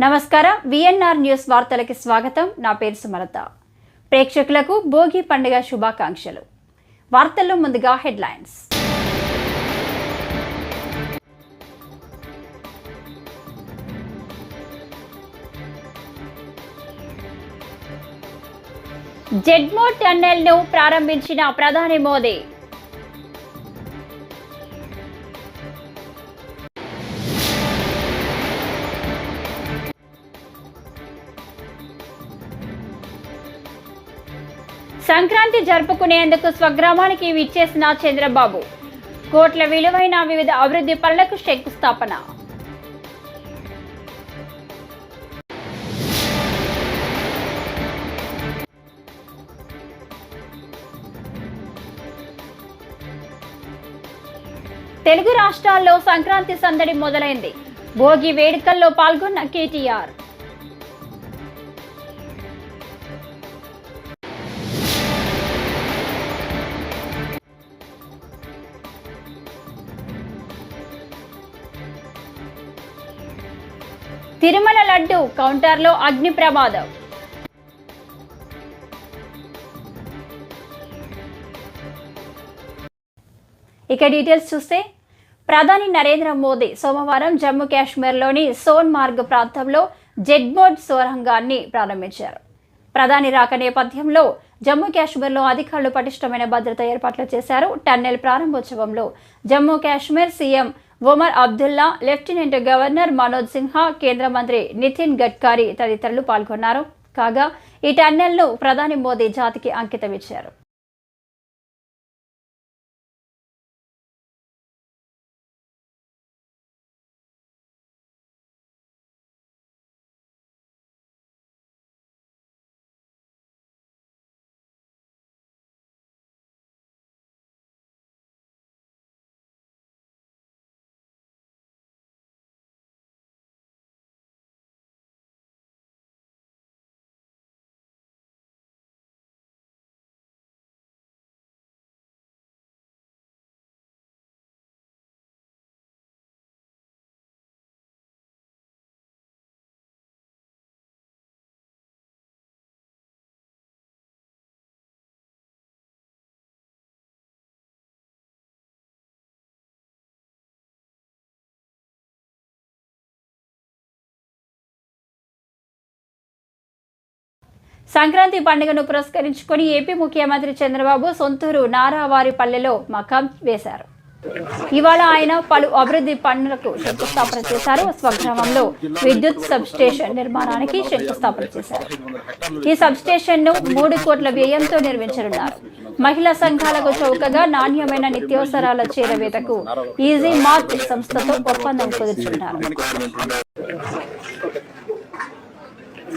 నమస్కారం. VNR news వార్తలకి స్వాగతం. నా పేరు సుమలత. ప్రేక్షకులకు భోగి పండుగ శుభాకాంక్షలు. వార్తల్లో ముందుగా హెడ్లైన్స్. జెడ్మో టన్నెల్ను ప్రారంభించిన ప్రధాని మోదీ. సంక్రాంతి జరుపుకునేందుకు స్వగ్రామానికి విచ్చేసిన చంద్రబాబు. కోట్ల విలువైన వివిధ అభివృద్ధి పనులకు శంకుస్థాపన. తెలుగు రాష్ట్రాల్లో సంక్రాంతి సందడి మొదలైంది. భోగి వేడుకల్లో పాల్గొన్న కేటీఆర్. తిరుమల కౌంటర్లో అగ్ని ప్రమాదం. ఇక డీటెయిల్స్ చూస్తే ప్రధాని నరేంద్ర మోదీ సోమవారం జమ్మూ కాశ్మీర్లోని సోన్ మార్గ్ ప్రాంతంలో జెడ్బోర్డ్ సొరంగాన్ని ప్రారంభించారు. ప్రధాని రాక నేపథ్యంలో జమ్మూ కాశ్మీర్లో అధికారులు పటిష్టమైన భద్రత ఏర్పాట్లు చేశారు. Tunnel ప్రారంభోత్సవంలో Jammu Kashmir CM Omar Abdullah lieutenant governor Manoj Sinha కేంద్ర మంత్రి నితిన్ గడ్కరీ తదితరులు పాల్గొన్నారు. కాగా ఈ టన్నెల్ను ప్రధాని మోదీ జాతికి అంకితం సంక్రాంతి పండుగను పురస్కరించుకొని ఏపీ ముఖ్యమంత్రి చంద్రబాబు సొంతూరు నారావారిపల్లెలో మకాం వేశారు. ఇవాళ ఆయన పలు అభివృద్ధి పనులకు శంకుస్థాపన చేశారు. స్వగ్రామంలో విద్యుత్ సబ్ స్టేషన్ నిర్మాణానికి శంకుస్థాపన చేశారు. ఈ సబ్ స్టేషన్ను మూడు కోట్ల వ్యయంతో నిర్మించనున్నారు. మహిళా సంఘాలకు చౌకగా నాణ్యమైన నిత్యావసరాల చేరవేతకు ఈజీ మార్ట్ సంస్థతో ఒప్పందం కుదుర్చున్నారు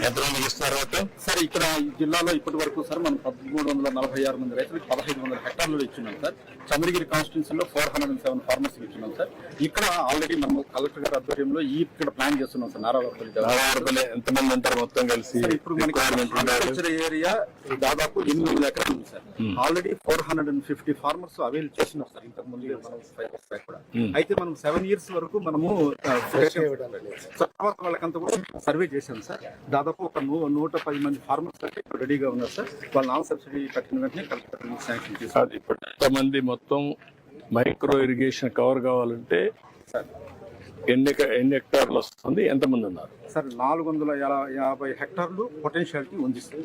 ఇస్తున్నారు సార్ ఇక్కడ ఈ జిల్లాలో ఇప్పటి వరకు సార్ మనం పదమూడు వందల నలభై ఆరు మంది రైతులకు పదహైదు వందల హెక్టార్లు ఇచ్చున్నాం sir. Chandragiri కాన్స్టిట్యూన్సీలో four hundred and seven farmers ఇచ్చున్నాం sir. ఇక్కడ ఆల్రెడీ మనం కలెక్టర్ గారి ఆధ్వర్యంలో ఈ ఇక్కడ ప్లాన్ చేస్తున్నాం సార్ నారావారిపల్లి ఎంతమంది ఉంటారు మొత్తం కలిసి ఇప్పుడు మనకి ఏరియా దాదాపు ఎనిమిది వందల ఎకరాలు ఉంది sir. Already four hundred and fifty farmers avail చేసినాం సార్. ఇంతకు ముందు మనం కూడా. అయితే మనం సెవెన్ ఇయర్స్ వరకు మనము తర్వాత వాళ్ళకంతా కూడా సర్వే చేశాం సార్. దాదాపు ఒక నూట పది మంది ఫార్మర్స్ అయితే రెడీగా ఉన్నారు సార్. వాళ్ళు నాన్ సబ్సిడీ కట్టిన వెంటనే కలెక్టర్ శాంక్షన్ చేశారు ఇప్పుడు ఎంతమంది మొత్తం మైక్రో ఇరిగేషన్ కవర్ కావాలంటే ఎన్ని ఎక- ఎన్ని హెక్టార్లు వస్తుంది? ఎంతమంది ఉన్నారు? సార్ నాలుగు వందల యాభై హెక్టార్లు పొటెన్షియాలిటీ ఉంది సార్.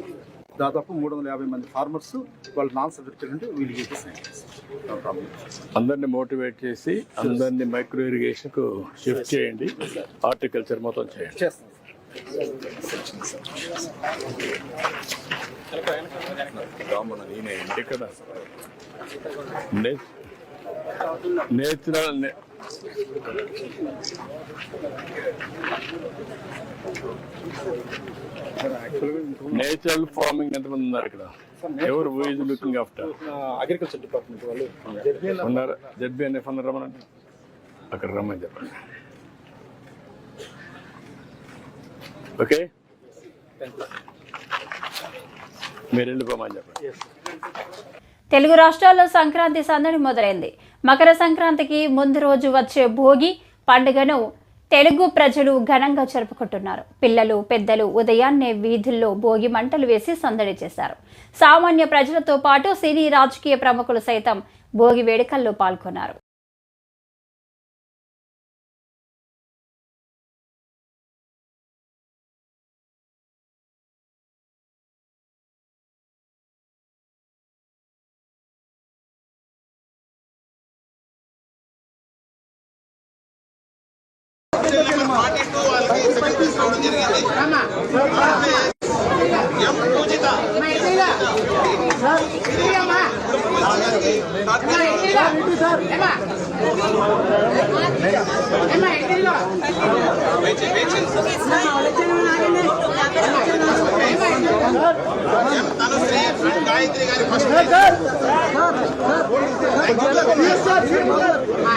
దాదాపు మూడు వందల యాభై మంది ఫార్మర్స్ వాళ్ళు నాన్ సబ్సిడీ నుండి వీళ్ళు ప్రాబ్లం అందరిని మోటివేట్ చేసి అందరిని మైక్రో ఇరిగేషన్కు షిఫ్ట్ చేయండి. హార్టికల్చర్ మొత్తం చేయండి. చేస్తాం. ఇక్కడ నేచురల్ నేచురల్ ఫార్మింగ్ ఎంతమంది ఉన్నారు ఇక్కడ? ఎవరు is looking after agriculture department వాళ్ళు. ఉన్నారు? జడ్బిఎన్ఎఫ్ అన్నారు రమ్మనండి. అక్కడ రమ్మని చెప్పండి. ఓకే? మీరు వెళ్ళిపోమని చెప్పండి. తెలుగు రాష్ట్రాల్లో సంక్రాంతి సందడి మొదలైంది. మకర సంక్రాంతికి ముందు రోజు వచ్చే భోగి పండుగను తెలుగు ప్రజలు ఘనంగా జరుపుకుంటున్నారు. పిల్లలు పెద్దలు ఉదయాన్నే వీధుల్లో భోగి మంటలు వేసి సందడి చేశారు. సామాన్య ప్రజలతో పాటు సినీ రాజకీయ ప్రముఖులు సైతం భోగి వేడుకల్లో పాల్గొన్నారు.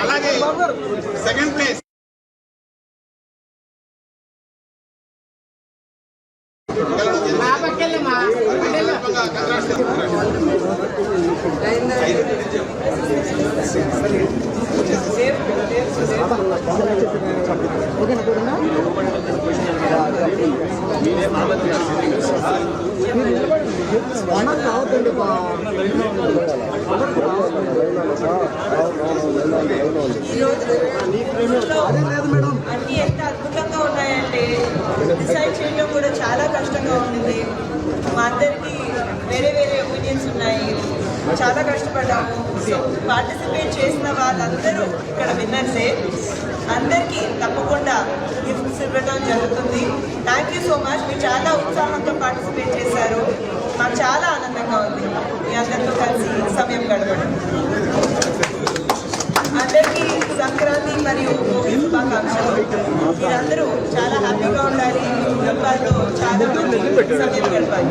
అలాగే సెకండ్ ప్లేస్ అన్ని ఎంత అద్భుతంగా ఉన్నాయంటే డిసైడ్ చేయడం కూడా చాలా కష్టంగా మా అందరికీ వేరే వేరే ఒపీనియన్స్ ఉన్నాయి. చాలా కష్టపడ్డాము. సో పార్టిసిపేట్ చేసిన వాళ్ళందరూ ఇక్కడ విన్నర్సే. అందరికీ తప్పకుండా గిఫ్ట్స్ ఇవ్వడం జరుగుతుంది. థ్యాంక్ యూ సో మచ్ మీరు చాలా ఉత్సాహంతో పార్టిసిపేట్ చేశారు. మాకు చాలా ఆనందంగా ఉంది. మీ అందరితో కలిసి సమయం గడపడం. అందరికీ సంక్రాంతి మరియు భోగి శుభాకాంక్షలు. మీరందరూ చాలా హ్యాపీగా ఉండాలి. కుటుంబాల్లో చాలా మంది సమయం గడపాలి.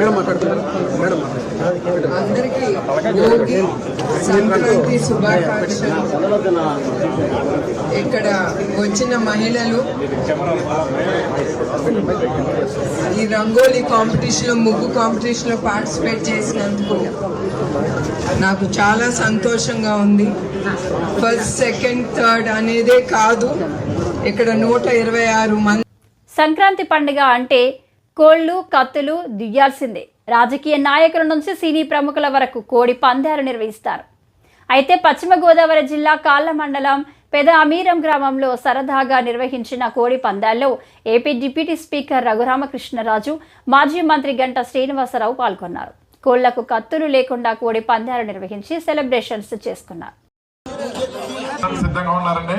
మేడం మాట్లాడుతున్నారు. మేడం అందరికీ భోగి సంక్రాంతి శుభాకాంక్షలు. ఇక్కడ వచ్చిన మహిళలు ఈ రంగోలీ కాంపిటీషన్లో ముగ్గు కాంపిటీషన్లో పార్టిసిపేట్ చేసినందుకు నాకు చాలా సంతోషంగా ఉంది. ఫస్ట్ సెకండ్ థర్డ్ అనేదే కాదు. ఇక్కడ నూట ఇరవై ఆరు మంది సంక్రాంతి పండుగ అంటే కోళ్ళు కత్తులు దియ్యాల్సిందే. రాజకీయ నాయకుల నుంచి సినీ ప్రముఖుల వరకు కోడి పందాలు నిర్వహిస్తారు. అయితే పశ్చిమ గోదావరి జిల్లా కాళ్ళ మండలం పెద అమీరం గ్రామంలో సరదాగా నిర్వహించిన కోడి పందాల్లో ఏపీ డిప్యూటీ స్పీకర్ రఘురామకృష్ణరాజు మాజీ మంత్రి గంట శ్రీనివాసరావు పాల్గొన్నారు. కోళ్ళకు కత్తులు లేకుండా కోడి పందాలు నిర్వహించి సెలబ్రేషన్స్ చేసుకున్నారు. సిద్ధంగా ఉన్నారండి?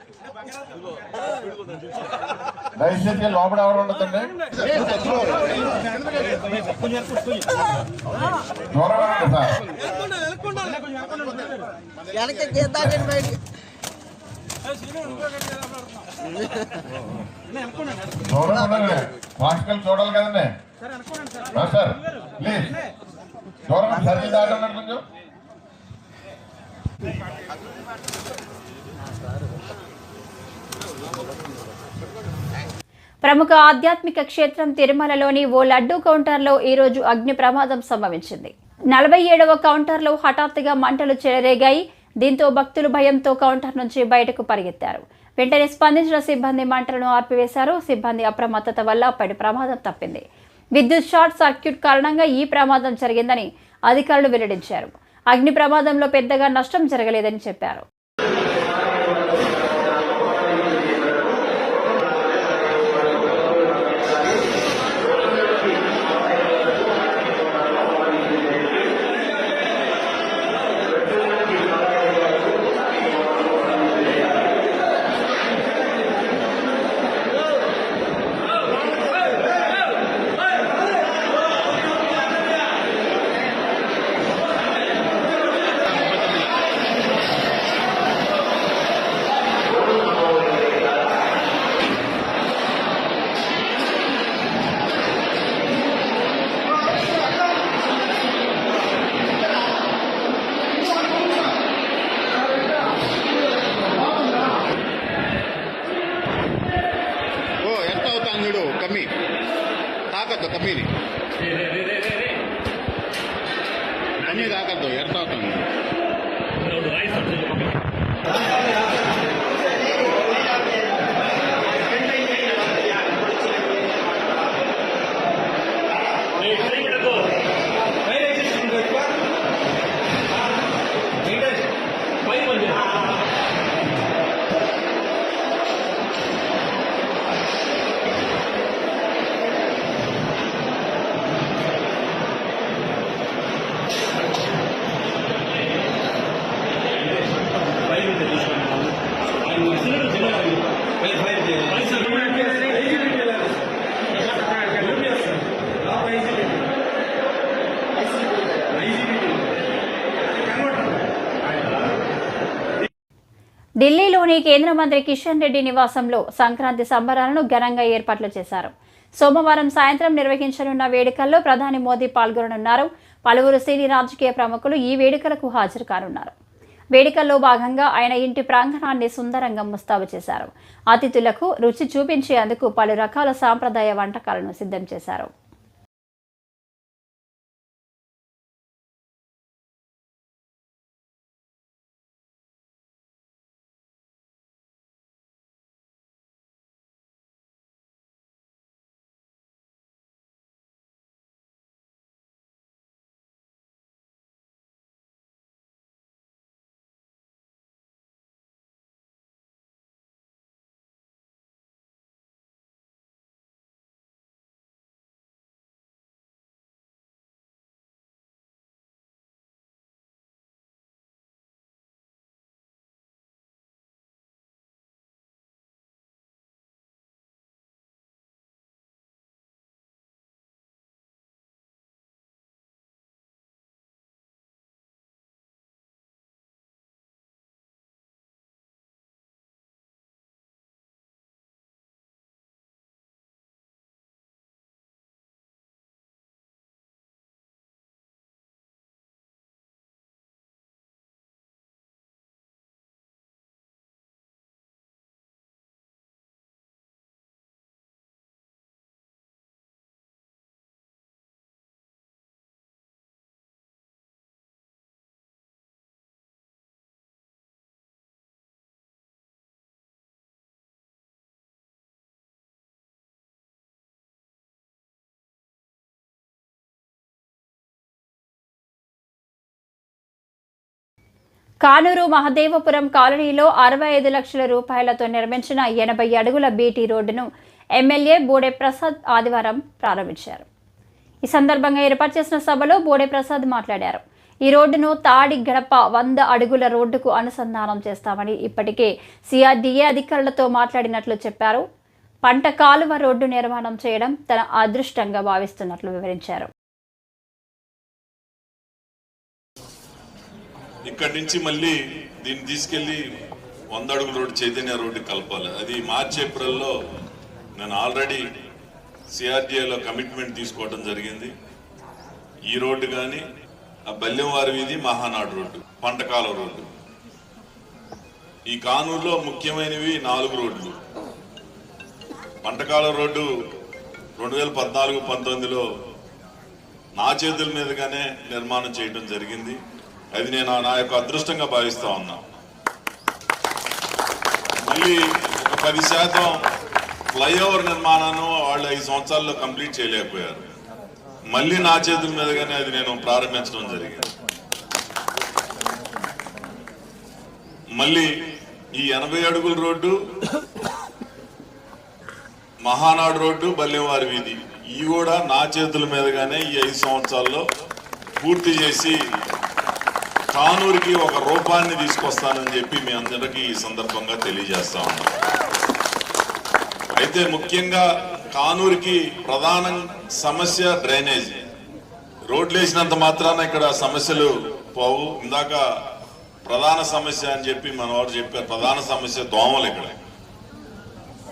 దయచేసి లోపల ఎవరు ఉండదండి దూరం రండి సార్. దూరం ఉండండి చూడాలి కదండి. సార్ ప్లీజ్ దూరం సరి దాటండి కొంచెం. ప్రముఖ ఆధ్యాత్మిక క్షేత్రం తిరుమలలోని ఓ లడ్డూ కౌంటర్లో ఈరోజు అగ్ని ప్రమాదం సంభవించింది. నలభై ఏడవ కౌంటర్లో హఠాత్తుగా మంటలు చెలరేగాయి. దీంతో భక్తులు భయంతో కౌంటర్ నుంచి బయటకు పరిగెత్తారు. వెంటనే స్పందించిన సిబ్బంది మంటలను ఆర్పివేశారు సిబ్బంది అప్రమత్తత వల్ల అప్పటి ప్రమాదం తప్పింది. విద్యుత్ షార్ట్ సర్క్యూట్ కారణంగా ఈ ప్రమాదం జరిగిందని అధికారులు వెల్లడించారు. అగ్ని ప్రమాదంలో పెద్దగా నష్టం జరగలేదని చెప్పారు. ఢిల్లీలోని కేంద్ర మంత్రి కిషన్ రెడ్డి నివాసంలో సంక్రాంతి సంబరాలను ఘనంగా ఏర్పాట్లు చేశారు. సోమవారం సాయంత్రం నిర్వహించనున్న వేడుకల్లో ప్రధాని మోదీ పాల్గొననున్నారు. పలువురు సీనియర్ రాజకీయ ప్రముఖులు ఈ వేడుకలకు హాజరు కానున్నారు. వేడుకల్లో భాగంగా ఆయన ఇంటి ప్రాంగణాన్ని సుందరంగా ముస్తాబు చేశారు. అతిథులకు రుచి చూపించేందుకు పలు రకాల సాంప్రదాయ వంటకాలను సిద్ధం చేశారు. కానూరు మహదేవపురం కాలనీలో అరవై ఐదు లక్షల రూపాయలతో నిర్మించిన ఎనభై అడుగుల బీటీ రోడ్డును ఎమ్మెల్యే బోడే ప్రసాద్ ఆదివారం ప్రారంభించారు. ఈ సందర్భంగా ఏర్పాటు చేసిన సభలో బోడే ప్రసాద్ మాట్లాడారు. ఈ రోడ్డును తాడి గడప వంద అడుగుల రోడ్డుకు అనుసంధానం చేస్తామని ఇప్పటికే సిఆర్డీఏ అధికారులతో మాట్లాడినట్లు చెప్పారు. పంట కాలువ రోడ్డు నిర్మాణం చేయడం తన అదృష్టంగా భావిస్తున్నట్లు వివరించారు. ఇక్కడి నుంచి మళ్ళీ దీన్ని తీసుకెళ్ళి వంద అడుగుల రోడ్డు చైతన్య రోడ్డు కలపాలి. అది మార్చి ఏప్రిల్లో నేను ఆల్రెడీ సిఆర్డిఏలో కమిట్మెంట్ తీసుకోవడం జరిగింది. ఈ రోడ్డు కానీ ఆ బల్లెంవారి వీధి మహానాడు రోడ్డు పంటకాల రోడ్డు. ఈ కానూరులో ముఖ్యమైనవి నాలుగు రోడ్లు. పంటకాల రోడ్డు రెండు వేల పద్నాలుగు పంతొమ్మిదిలో నా చేతుల మీదుగానే నిర్మాణం చేయడం జరిగింది. అది నేను నా యొక్క అదృష్టంగా భావిస్తూ ఉన్నా. మళ్ళీ ఒక పది శాతం ఫ్లైఓవర్ నిర్మాణాన్ని వాళ్ళు ఐదు సంవత్సరాల్లో కంప్లీట్ చేయలేకపోయారు. మళ్ళీ నా చేతుల మీదగానే అది నేను ప్రారంభించడం జరిగింది. మళ్ళీ ఈ ఎనభై అడుగుల రోడ్డు మహానాడు రోడ్డు బల్లెవారి వీధి ఇవి కూడా నా చేతుల మీదగానే ఈ ఐదు సంవత్సరాల్లో పూర్తి చేసి కానూరుకి ఒక రూపాన్ని తీసుకొస్తానని చెప్పి మీ అందరికీ ఈ సందర్భంగా తెలియజేస్తా అయితే ముఖ్యంగా కానూరుకి ప్రధాన సమస్య డ్రైనేజ్. రోడ్లు వేసినంత మాత్రాన ఇక్కడ సమస్యలు పోవు. ఇందాక ప్రధాన సమస్య అని చెప్పి మన వారు చెప్పారు. ప్రధాన సమస్య దోమలు ఇక్కడ.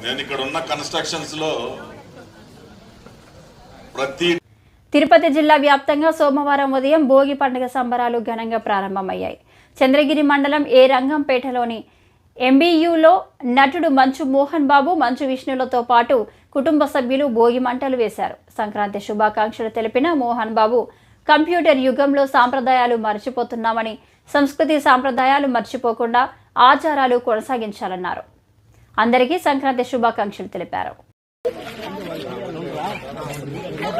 నేను ఇక్కడ ఉన్న కన్స్ట్రక్షన్స్లో ప్రతి తిరుపతి జిల్లా వ్యాప్తంగా సోమవారం ఉదయం భోగి పండుగ సంబరాలు ఘనంగా ప్రారంభమయ్యాయి. చంద్రగిరి మండలం ఏ రంగంపేటలోని ఎంబీయూలో నటుడు మంచు మోహన్ బాబు మంచు విష్ణులతో పాటు కుటుంబ సభ్యులు భోగి మంటలు వేశారు. సంక్రాంతి శుభాకాంక్షలు తెలిపిన మోహన్ బాబు కంప్యూటర్ యుగంలో సాంప్రదాయాలు మర్చిపోతున్నామని సంస్కృతి సాంప్రదాయాలు మర్చిపోకుండా ఆచారాలు కొనసాగించాలన్నారు. అందరికీ సంక్రాంతి శుభాకాంక్షలు తెలిపారు.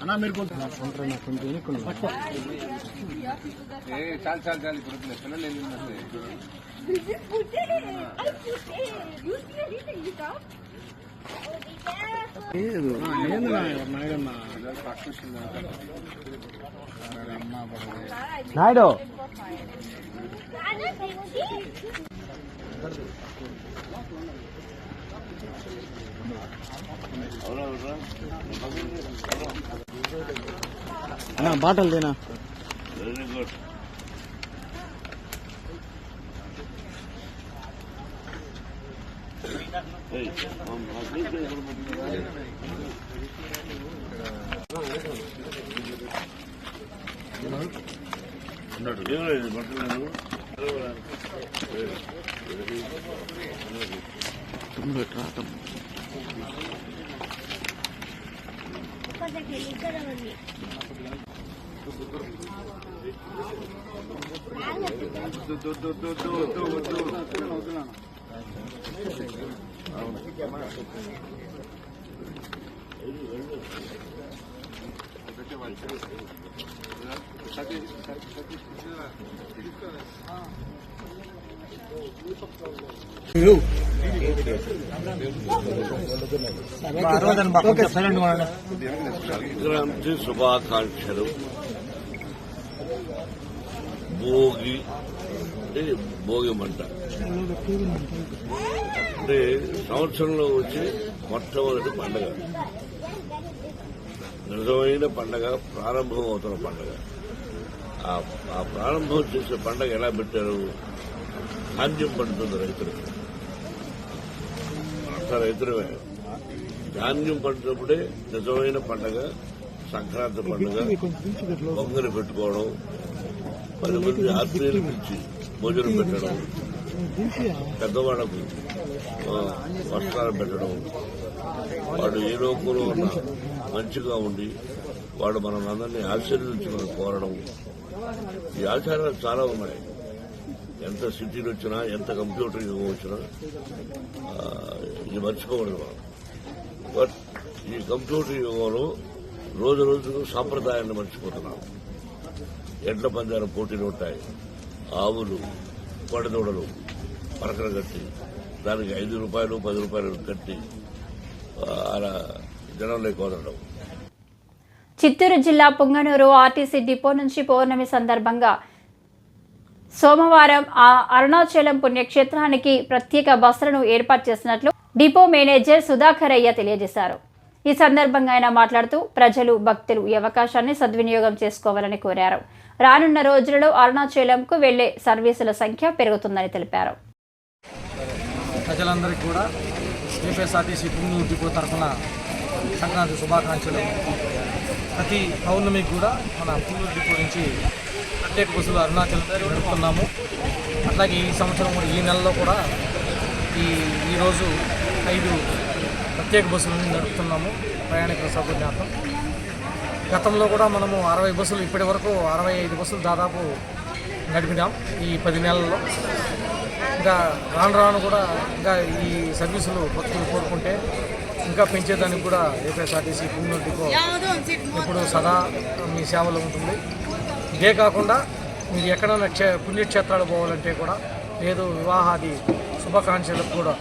అన్నా మీరు చాలు చాలు చాలు ఇప్పుడు పిల్లలు లేదు నేను నాయుడన్నా నాయుడు. అన్నా బాటలు దేనా వెరీ గుడ్ ఉన్నాడు ఏమైంది బట్టలు Tô me retrata, Thank you. Sankranti శుభాకాంక్షలు. భోగి అంటే భోగి మంట. అంటే సంవత్సరంలో వచ్చే మొట్టమొదటి పండగ. నిజమైన పండగ ప్రారంభం అవుతున్న పండగ. ఆ- ఆ ప్రారంభం చేసే పండగ ఎలా పెట్టారు? ధాన్యం పడుతుంది రైతులకు. అంత రైతులమే. ధాన్యం పండినప్పుడే నిజమైన పండగ సంక్రాంతి పండుగ పొంగలి పెట్టుకోవడం పది మంది ఆత్మీయులు పిలిచి భోజనం పెట్టడం పెద్దవాళ్ళకు వస్త్రాలు పెట్టడం. వాడు ఏ లోకంలో ఉన్నా మంచిగా ఉండి వాడు మనం అందరినీ ఆశీర్వదించమని కోరడం. ఈ ఆచారాలు చాలా ఉన్నాయి. ఎంత సిటీలు వచ్చినా ఎంత కంప్యూటర్ యుగం వచ్చినా ఇది మర్చిపోకూడదు మనం. బట్ ఈ కంప్యూటర్ యుగంలో రోజు రోజుకు సాంప్రదాయాన్ని మర్చిపోతున్నాం. ఎడ్ల పందాల పోటీలు ఉంటాయి. ఆవులు పడదోడలు పరకలు కట్టి దానికి ఐదు రూపాయలు పది రూపాయలు కట్టి అలా జనంలోకి వదలడం. చిత్తూరు జిల్లా పుంగనూరు ఆర్టీసీ డిపో నుంచి పౌర్ణమి సందర్భంగా సోమవారం ఆ అరుణాచలం పుణ్యక్షేత్రానికి ప్రత్యేక బస్సులను ఏర్పాటు చేసినట్లు డిపో మేనేజర్ సుధాకర్ అయ్య తెలియజేశారు. ఈ సందర్భంగా ఆయన మాట్లాడుతూ ప్రజలు భక్తులు ఈ అవకాశాన్ని సద్వినియోగం చేసుకోవాలని కోరారు. రానున్న రోజులలో అరుణాచలంకు వెళ్ళే సర్వీసుల సంఖ్య పెరుగుతుందని తెలిపారు. ప్రజలందరికీ కూడా ఏపీఎస్ఆర్టీసీ పుంగనూరు డిపో తరఫున సంక్రాంతి శుభాకాంక్షలు. ప్రతి పౌర్ణమికి కూడా మన పుంగూరు డిపో నుంచి ప్రత్యేక బస్సులు అరుణాచల్ నడుపుతున్నాము అట్లాగే ఈ సంవత్సరం కూడా ఈ నెలలో కూడా ఈ ఈరోజు ఐదు ప్రత్యేక బస్సులను నడుపుతున్నాము. ప్రయాణికుల సౌకర్యార్థం. గతంలో కూడా మనము అరవై బస్సులు ఇప్పటి వరకు అరవై ఐదు బస్సులు దాదాపు నడిపినాం ఈ పది నెలల్లో. ఇంకా రాను రాను కూడా ఇంకా ఈ సర్వీసులు భక్తులు కోరుకుంటే ఇంకా పెంచేదానికి కూడా ఏపీఎస్ఆర్టీసీ పుంగూరు డిపో ఎప్పుడు సదా మీ సేవలో ఉంటుంది. ఇదే కాకుండా మీరు ఎక్కడైనా క్షే పుణ్యక్షేత్రాలు పోవాలంటే కూడా లేదు వివాహాది శుభాకాంక్షలకు కూడా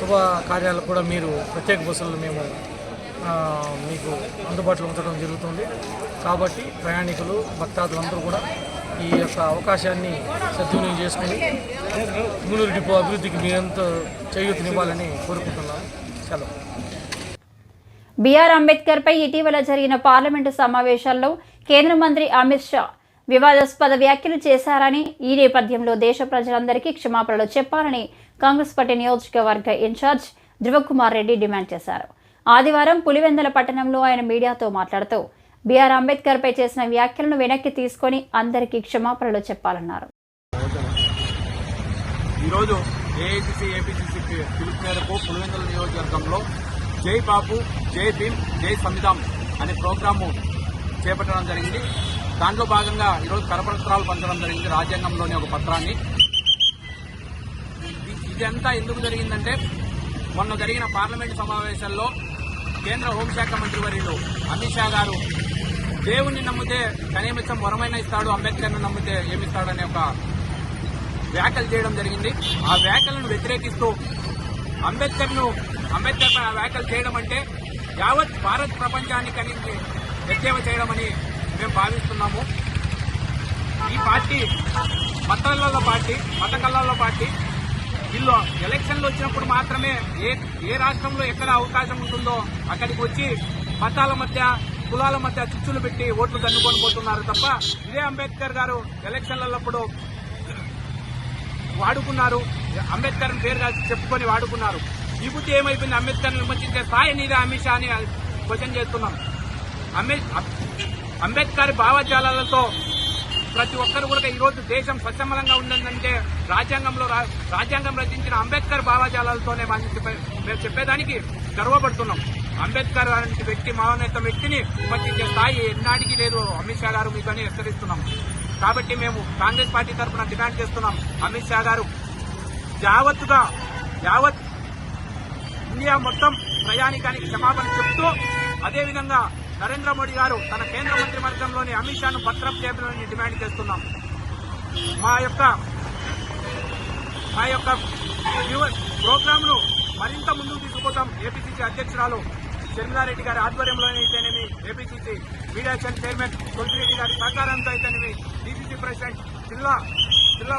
శుభ కార్యాలకు కూడా మీరు ప్రత్యేక బస్సులను మేము మీకు అందుబాటులో ఉంచడం జరుగుతుంది. కాబట్టి ప్రయాణికులు భక్తాదులందరూ కూడా ఈ యొక్క అవకాశాన్ని సద్వినియోగం చేసుకుని మునూరు డిపో అభివృద్ధికి మీరంతా చేయూతనివ్వాలని కోరుకుంటున్నాను. సెలవు. బిఆర్ అంబేద్కర్పై ఇటీవల జరిగిన పార్లమెంటు సమావేశాల్లో కేంద్ర మంత్రి అమిత్ షా వివాదాస్పద వ్యాఖ్యలు చేశారని ఈ నేపథ్యంలో దేశ ప్రజలందరికీ క్షమాపణలు చెప్పాలని కాంగ్రెస్ పార్టీ నియోజకవర్గ ఇన్ఛార్జ్ ధ్రువకుమార్ రెడ్డి డిమాండ్ చేశారు. ఆదివారం పులివెందల పట్టణంలో ఆయన మీడియాతో మాట్లాడుతూ బిఆర్ అంబేద్కర్పై చేసిన వ్యాఖ్యలను వెనక్కి తీసుకొని అందరికీ క్షమాపణలు చెప్పాలన్నారు. ఈరోజు ఏఐసిసి ఏపీసీసీ పిలుపు మేరకు పులివెందుల నియోజకవర్గంలో జై బాబు జై భీమ్ జై సంవిధాన్ అనే ప్రోగ్రాము చేపట్టడం జరిగింది. దాంట్లో భాగంగా ఈరోజు కరపత్రాలు పంచడం జరిగింది రాజ్యాంగంలోని ఒక పత్రాన్ని. ఇది- ఇదంతా ఎందుకు జరిగిందంటే మొన్న జరిగిన పార్లమెంట్ సమావేశంలో కేంద్ర హోంశాఖ మంత్రి వర్యులు అమిత్ షా గారు దేవుణ్ణి నమ్మితే కనీమిత్సం వరమైన ఇస్తాడు అంబేద్కర్ని నమ్మితే ఏమిస్తాడనే ఒక వ్యాఖ్యలు చేయడం జరిగింది. ఆ వ్యాఖ్యలను వ్యతిరేకిస్తూ అంబేద్కర్ను అంబేద్కర్ పై వ్యాఖ్యలు చేయడం అంటే యావత్ భారత్ ప్రపంచానికి అనేది ఎద్దేవా చేయడమని మేము భావిస్తున్నాము. ఈ పార్టీ మతాలలో పార్టీ మత కళ్ళల్లో పార్టీ. వీళ్ళు ఎలక్షన్లు వచ్చినప్పుడు మాత్రమే ఏ ఏ రాష్ట్రంలో ఎక్కడ అవకాశం ఉంటుందో అక్కడికి వచ్చి మతాల మధ్య కులాల మధ్య చిచ్చులు పెట్టి ఓట్లు తన్నుకొని పోతున్నారు తప్ప ఇదే అంబేద్కర్ గారు ఎలక్షన్లప్పుడు వాడుకున్నారు. అంబేద్కర్ పేరుగా చెప్పుకొని వాడుకున్నారు. ఈ బుద్ధి ఏమైపోయింది? అంబేద్కర్ విమర్శించే స్థాయి నీదే అమిత్ షా అని క్వశ్చన్ చేస్తున్నాం. అంబేద్కర్ భావజాలాలతో ప్రతి ఒక్కరు కూడా ఈ రోజు దేశం స్వచ్ఛమలంగా ఉందంటే రాజ్యాంగంలో రా- రాజ్యాంగం రచించిన అంబేద్కర్ భావజాలాలతోనే మనం చెప్పే- మేము చెప్పేదానికి గర్వపడుతున్నాం. అంబేద్కర్ లాంటి వ్యక్తి మహోన్నత వ్యక్తిని విమర్శించే స్థాయి ఎన్నాటికి లేదు. అమిత్ షా గారు మీకని హెచ్చరిస్తున్నాం. కాబట్టి మేము కాంగ్రెస్ పార్టీ తరఫున డిమాండ్ చేస్తున్నాం. అమిత్ షా గారు యావత్తుగా యావత్ ఇండియా మొత్తం ప్రయాణికానికి క్షమాపణ చెప్తూ అదేవిధంగా నరేంద్ర మోడీ గారు తన కేంద్ర మంత్రివర్గంలోని అమిత్ షాను భద్రం చేయాలని డిమాండ్ చేస్తున్నాం. మా యొక్క మా యొక్క ప్రోగ్రామ్ను మరింత ముందుకు తీసుకుపోతాం. ఏపీసీసీ అధ్యక్షురాలు శర్మిలారెడ్డి గారి ఆధ్వర్యంలో అయితేనేమి APCC media cell chairman Tulasi Reddy గారి సహకారంతో అయితేనేమి డీసీసీ ప్రెసిడెంట్ జిల్లా జిల్లా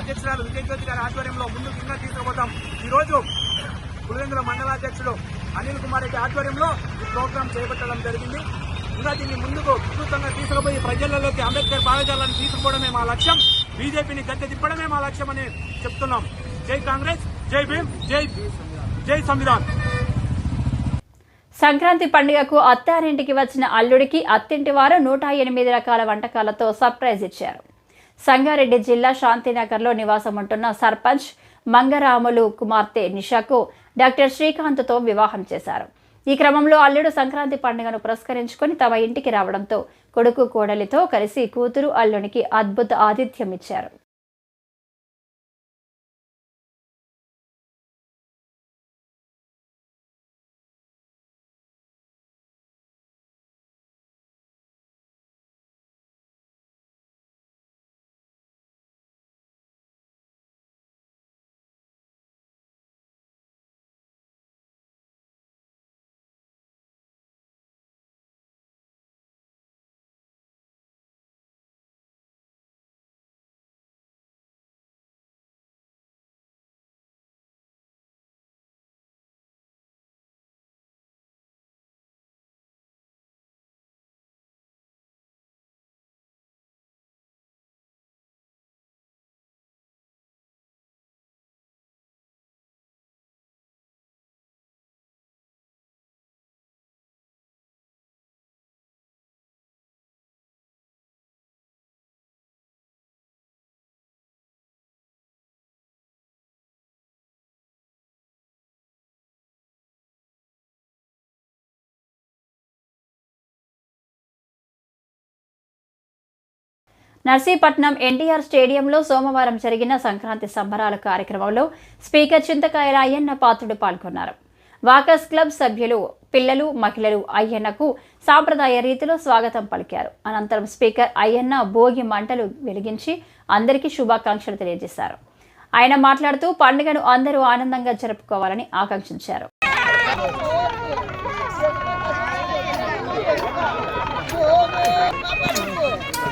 అధ్యక్షురాలు విజయజ్యోతి గారి ఆధ్వర్యంలో ముందుకు ఇంకా తీసుకుపోతాం. ఈరోజు పులివెందుల మండలాధ్యక్షుడు అనిల్ కుమార్ రెడ్డి ఆధ్వర్యంలో ఈ ప్రోగ్రాం చేపట్టడం జరిగింది. ఇంకా దీన్ని ముందుకు విస్తృతంగా తీసుకుపోయి ప్రజలలోకి అంబేద్కర్ భావజాలను తీసుకుపోవడమే మా లక్ష్యం. బీజేపీని గద్దె తిప్పడమే మా లక్ష్యం అని చెప్తున్నాం. జై కాంగ్రెస్ జై భీమ్ జై జై సంవిధాన్. సంక్రాంతి పండుగకు అత్తారింటికి వచ్చిన అల్లుడికి అత్తింటి వారు నూట ఎనిమిది రకాల వంటకాలతో సర్ప్రైజ్ ఇచ్చారు. సంగారెడ్డి జిల్లా శాంతినగర్లో నివాసం ఉంటున్న సర్పంచ్ మంగరాములు కుమార్తె నిషాకు డాక్టర్ శ్రీకాంత్తో వివాహం చేశారు. ఈ క్రమంలో అల్లుడు సంక్రాంతి పండుగను పురస్కరించుకొని తమ ఇంటికి రావడంతో కొడుకు కోడలితో కలిసి కూతురు అల్లునికి అద్భుత ఆతిథ్యం ఇచ్చారు నర్సీపట్నం ఎన్టీఆర్ స్టేడియంలో సోమవారం జరిగిన సంక్రాంతి సంబరాల కార్యక్రమంలో స్పీకర్ చింతకాయల అయ్యన్న పాత్రుడు పాల్గొన్నారు. వాకర్స్ క్లబ్ సభ్యులు పిల్లలు మహిళలు అయ్యన్నకు సాంప్రదాయ రీతిలో స్వాగతం పలికారు. అనంతరం స్పీకర్ అయ్యన్న భోగి మంటలు వెలిగించి అందరికీ శుభాకాంక్షలు తెలియజేశారు. ఆయన మాట్లాడుతూ పండుగను అందరూ ఆనందంగా జరుపుకోవాలని ఆకాంక్షించారు.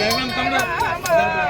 శుభాకాంక్షలు ఈ